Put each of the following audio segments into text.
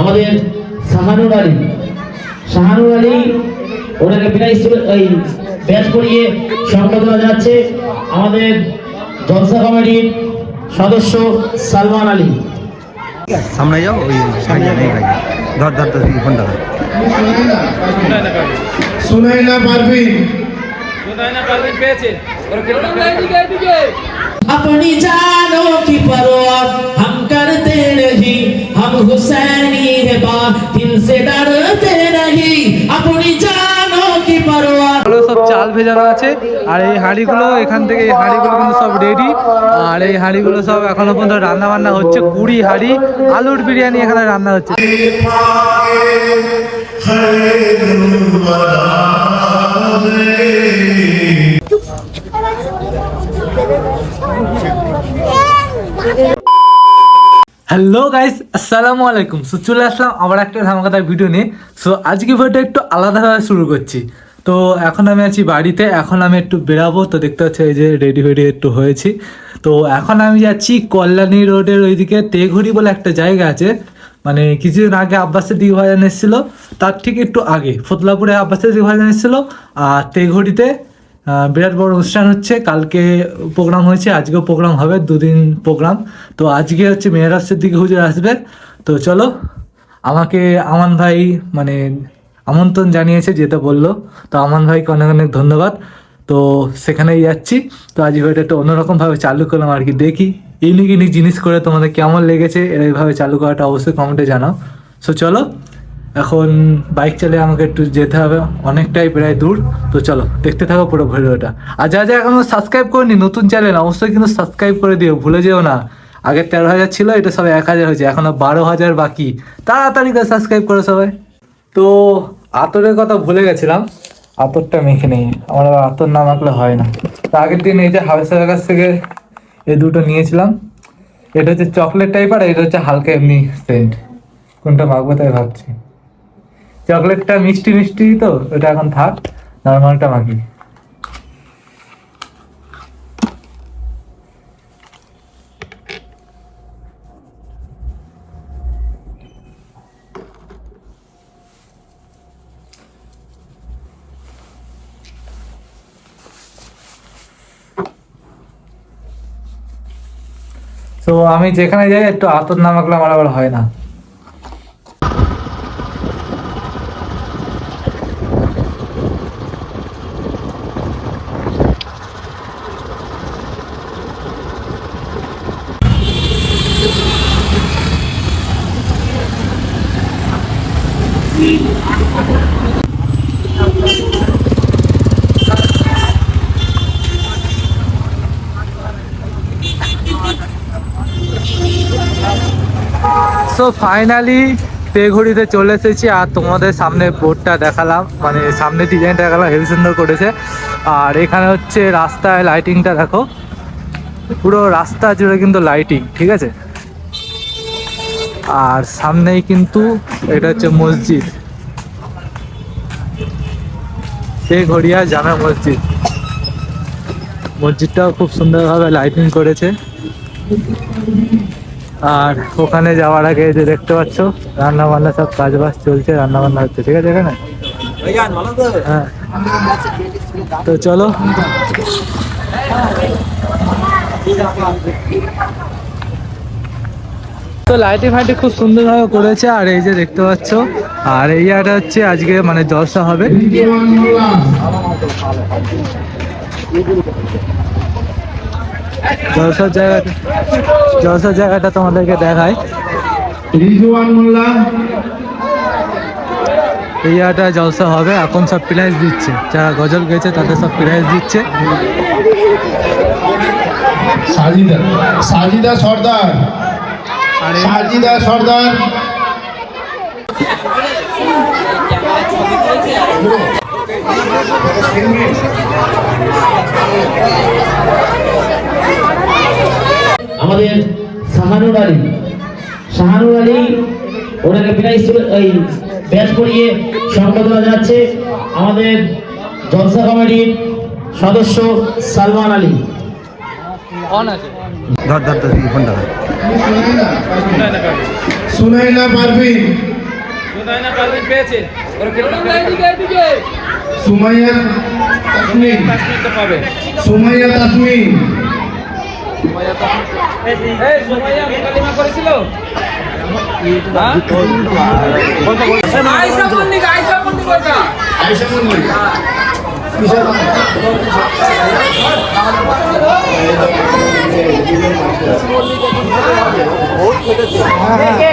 আমাদের সাহানুর আলী। সাহানুর আলী ওনাকে বিনা এই ব্যাচ করিয়ে সংবর্ধনা যাচ্ছে আমাদের জলসা কমিটির সদস্য সালমান আলী। সামনে যাও ওই ধর ধর ধর ফোনটা সুনাইনা পারভিন। সুনাইনা পারভিন পেয়েছে। अपनी जानों की परवाह हम करते नहीं हम हुसैनी है बा दिल से डरते नहीं अपनी जानों की परवाह এগুলো সব চাল ভেজানো আছে আর এই হাঁড়িগুলো এখান থেকে এই হাঁড়িগুলো কিন্তু সব রেডি আর এই হাঁড়িগুলো সব এখনো পর্যন্ত রান্না বান্না হচ্ছে কুড়ি হাঁড়ি আলুর বিরিয়ানি এখানে রান্না হচ্ছে হ্যালো গাইস আসসালামু আলাইকুম সো চলে আসলাম আবার একটা ধামাকাদার ভিডিও নিয়ে। সো আজকে ভিডিওটা একটু আলাদাভাবে শুরু করছি। তো, এখন আমি আছি বাড়িতে। এখন আমি একটু বেরাবো। তো, দেখতে পাচ্ছি, এই যে রেডি ফেডি একটু হয়েছি। তো, এখন আমি যাচ্ছি কল্যাণী রোডের ওইদিকে তেঘুরি বলে একটা জায়গা আছে। মানে কিছুদিন আগে আব্বাসের দিঘ ভাজান এসেছিল তার ঠিক একটু আগে, ফতলাপুরে আব্বাসের দিঘ ভাজান এসেছিল আর তেঘুরিতে বিরাট বড় অনুষ্ঠান হচ্ছে। কালকে প্রোগ্রাম হয়েছে, আজকেও প্রোগ্রাম হবে, দুদিন প্রোগ্রাম। তো আজকে হচ্ছে মেয়েরাজের দিকে হুজুর আসবে। তো চলো, আমাকে আমান ভাই মানে আমন্ত্রণ জানিয়েছে যেতে বলল। তো আমান ভাইকে অনেক অনেক ধন্যবাদ। তো সেখানেই যাচ্ছি। তো আজ ভিডিওটা একটু অন্যরকমভাবে চালু করলাম আর কি। দেখি, ইউনিক ইউনিক জিনিস করে তোমাদের কেমন লেগেছে এইভাবে চালু করাটা অবশ্যই কমেন্টে জানাও। সো চলো এখন বাইক চালিয়ে আমাকে একটু যেতে হবে, অনেকটাই প্রায় দূর, তো চলো, দেখতে থাকো পুরো ভিডিওটা। আর যা যা এখনও সাবস্ক্রাইব করিনি, নতুন চ্যানেল অবশ্যই কিন্তু সাবস্ক্রাইব করে দিও, ভুলে যেও না। আগে তেরো হাজার ছিল, এটা সবাই এক হাজার হয়েছে, এখনও বারো হাজার বাকি। তাড়াতাড়ি করে সাবস্ক্রাইব করো সবাই। তো, আতরের কথা ভুলে গেছিলাম, আতরটা মেখে নেই, আমার আতর না মাখলে হয় না। তো আগের দিন এই যে হাউসের কাছ থেকে এই দুটো নিয়েছিলাম, এটা হচ্ছে চকলেট টাইপ আর এটা হচ্ছে হালকা এমনি সেন্ট কোনটা মাখবো তাই ভাবছি। চকলেটটা মিষ্টি মিষ্টি তো, ওটা এখন থাক, নর্মালটা মাখি তো আমি যেখানে যাই, একটু আতর না মাখলে আমার হয় না। ফাইনালি পেঘুড়িতে চলে এসেছি আর তোমাদের সামনে বোর্ডটা দেখালাম। মানে সামনে ডিজাইনটা দেখালাম হেভি সুন্দর করেছে। আর এখানে হচ্ছে রাস্তায় লাইটিংটা দেখো। পুরো রাস্তা জুড়ে কিন্তু লাইটিং ঠিক আছে? আর সামনেই কিন্তু এটা হচ্ছে মসজিদ। ঘড়িয়া জামে মসজিদ। মসজিদটাও খুব সুন্দরভাবে লাইটিং করেছে। আর ওখানে যাওয়ার আগে যে দেখতে পাচ্ছ রান্না বান্না সব কাজ বাজ চলছে রান্না বান্না হচ্ছে, ঠিক আছে এখানে? হ্যাঁ। তো চলো। তো লাইটি ফাইটি খুব সুন্দরভাবে করেছে, আর এই যে দেখতে পাচ্ছ, আর এই জায়গাটা হচ্ছে আজকে মানে জলসা হবে। জলসার জায়গাটা জলসার জায়গাটা তোমাদেরকে দেখায় রিজওয়ান মোল্লা। এই জায়গাটা জলসা হবে এখন সব প্রাইজ দিচ্ছে। যারা গজল গেছে তাদের সব প্রাইজ দিচ্ছে। সাজিদা। সাজিদা সর্দার। সাজিদা সর্দার। আমাদের শাহানুর আলী। শাহানুর আলী ওনাকে প্রাইজ ওই ব্যাচ করিয়ে সংবর্ধনা যাচ্ছে আমাদের জলসা কমিটির সদস্য সালমান আলী। এই ফোনটা ধর। সুনাইনা পারভিন। পেয়েছে। সুমাইয়া তাসমিন। সুমাইয়া তাসমিন।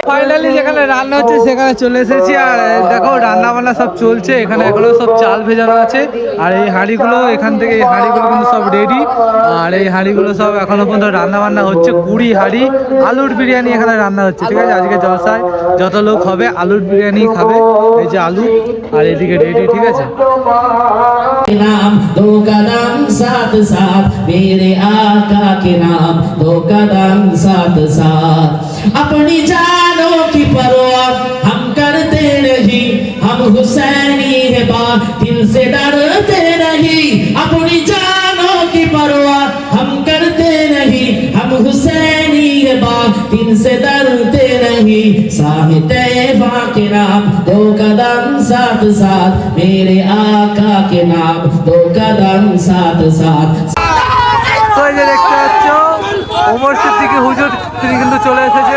ফাইনালি যেখানে রান্না হচ্ছে সেখানে চলে এসেছি আর দেখো রান্না বান্না সব চলছে এখানে এগুলো সব চাল ভেজানো আছে আর এই হাঁড়িগুলো এখান থেকে এই হাঁড়িগুলো কিন্তু সব রেডি আর এই হাঁড়িগুলো সব এখনো পর্যন্ত রান্না বান্না হচ্ছে কুড়ি হাঁড়ি আলুর বিরিয়ানি এখানে রান্না হচ্ছে ঠিক আছে আজকে জলসায় যত লোক হবে আলুর বিরিয়ানি খাবে এই যে আলু আর এদিকে রেডি ঠিক আছে नाम दो कदम साथ साथ मेरे आका के नाम दो कदम साथ साथ अपनी जानों दिल से डरते नहीं अपनी जानों की परवाह हम करते नहीं हम हुसैनी है बा दिल से डरते नहीं साहिब तैबा के नाम दो कदम साथ साथ मेरे आका के नाम दो कदम साथ साथ তো এই যে দেখতে পাচ্ছ ওমর সিদ্দিকি হুজুর তিনি কিন্তু চলে এসেছে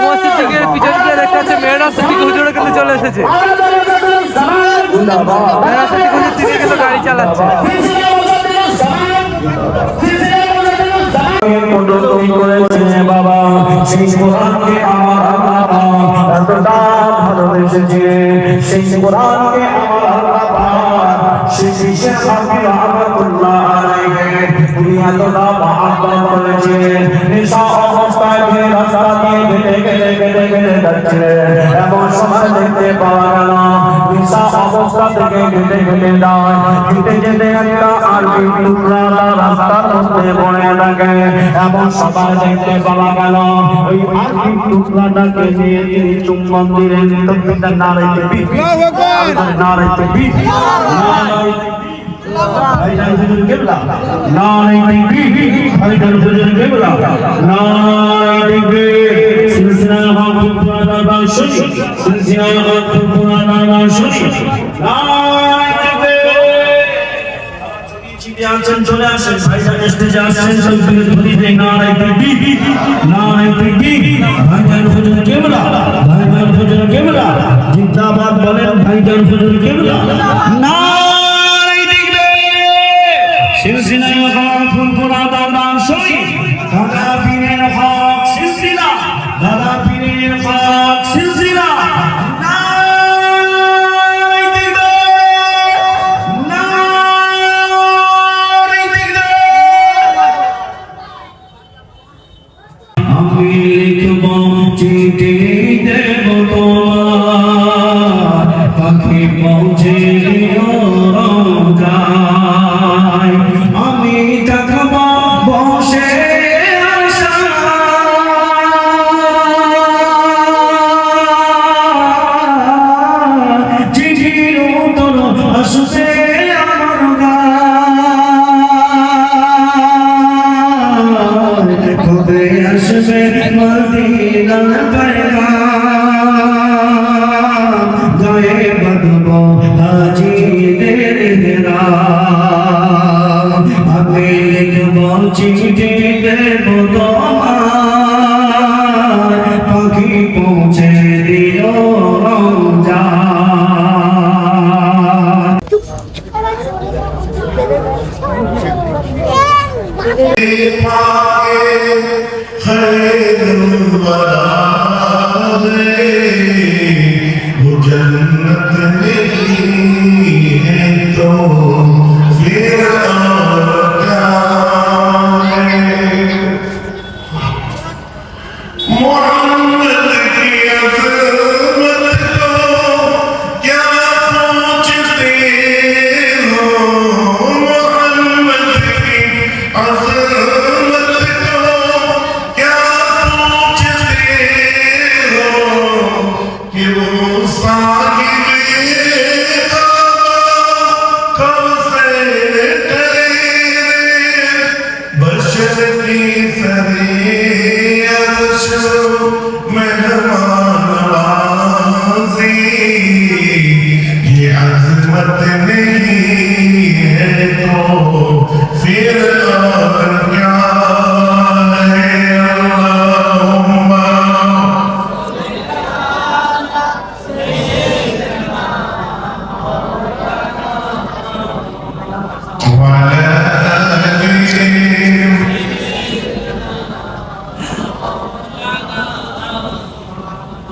আর ওমর সিদ্দিকের পিছন দিয়ে দেখতে পাচ্ছে মেয়েরা সিদ্দিকি হুজুরও কিন্তু চলে এসেছে। মেয়েরা সিদ্দিকি হুজুর তিনি কিন্তু গাড়ি চালাচ্ছে। বাবা আমার রহমতুল্লাহ এতটা মহাব্বত করেছে নেশা অবস্থায় যে রাস্তা দিয়ে গেলে গেলে গেলে গেলে যাচ্ছে এমন সময় দেখতে পাওয়া গেল। নেশা অবস্থা থেকে গেলে গেলে যায় যেতে যেতে একটা আরবি টুকরা রাস্তার মধ্যে পড়ে থাকে এমন সবাই দেখতে পাওয়া গেল ওই আরবি টুকরাটাকে নিয়ে তিনি চুম্বন দিলেন। তকবীরটা নারাইতে বি নারাইতে বি চলে আসেন ভাইজান স্টেজে আসেন তকবীর ধ্বনি দেয় নারায় তাকবীর নারায় তাকবীর ভাইজান জিন্দাবাদ বলেন ভাইজান হুজুর নারায় পাখি পৌঁছে দিও রোজায়। আমি থাকব বসে চিঠির উত্তর আমার গায়ে। আসবে মদিনার পয়গাম? হয়ে বাঁধব। হাজিদের হেরাম চিঠি দেব তোমার। পাখি পৌঁছে দিও Hey,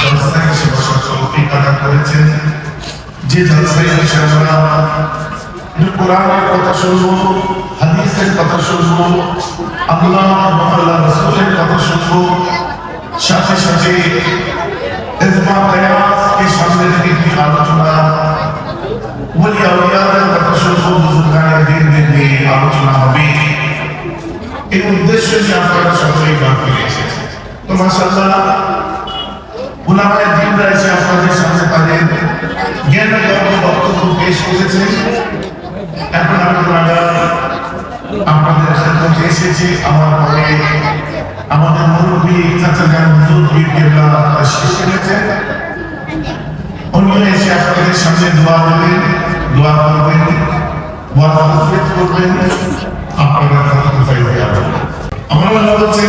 জলসায় এসে বসার তৌফিক আদা করেছেন। যে জলসায় এসে আমরা কোরআনের কথা শুনব, হাদিসের কথা শুনব, আল্লাহ আল্লাহ রসুলের কথা শুনব। সাথে সাথে ইজমা কিয়াসকে সামনে রেখে একটি আলোচনা, ওলি আউলিয়াদের কথা শুনব, বুজুর্গানের দিন নিয়ে আলোচনা হবে। এই উদ্দেশ্য নিয়ে আপনারা সকলেই বাকি এসেছেন। তো মাসাল্লাহ উলামায়ে দিনরা এসে আপনাদের সামনে তাদের জ্ঞান গর্ব বক্তব্য পেশ করেছে। এখন আমি ওনারা আপনাদের সাথে এসেছি, আমার পরে আমাদের মুরব্বী, চাচা যান হুজুর পীর কেবলা শেষ করেছেন উনি এসে আপনাদের সামনে দোয়া দেবেন, দোয়া করবেন ওয়াজ নসিহত করবেন। আপনারা তাদের ফাইদা পাবেন আমার বলছেন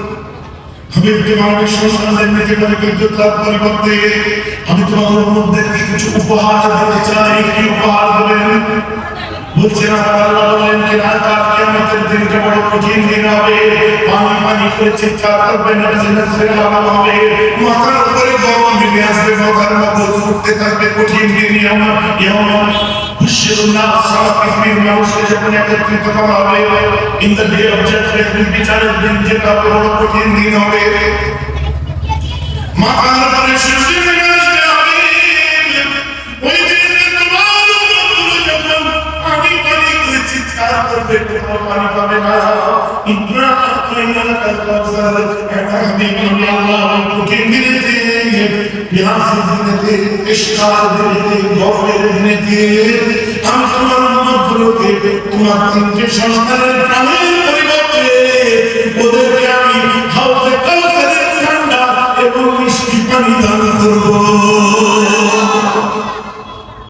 আতাইনাকাল মানবিক হাবিব তোমাকে সন্তানদের নিজে করে পরিবর্তে আমি তোমাদের মধ্যে কিছু উপহার দিতে চাই। কি উপহার দেবেন? বলছেন আল্লাহ বলেন যে রাত কিয়ামতের দিনটা বড় কঠিন দিন হবে পানি পানি করে চিৎকার করবেন নবসিনা ছেড়ে লাগানো হবে মাথার উপরে গরম নেমে আসবে মাথার মধ্যে ফুটতে থাকবে কঠিন দিন ইয়মা ইয়মা হুশরুনা সালাতিহমিন মানুষকে যখন একত্রিত করা হবে in the day of judgement বিচারের দিন যেটা বড় কঠিন দিন হবে মাথার উপরে সৃষ্টি নেমে আসবে পানি পাবে না আমি তোমার মনগুলোকে তোমার তিনটে সন্তানের প্রাণের পরিবর্তে ওদেরকে আমি হাউজে কাউসারের ঠান্ডা এবং মিষ্টি পানি দান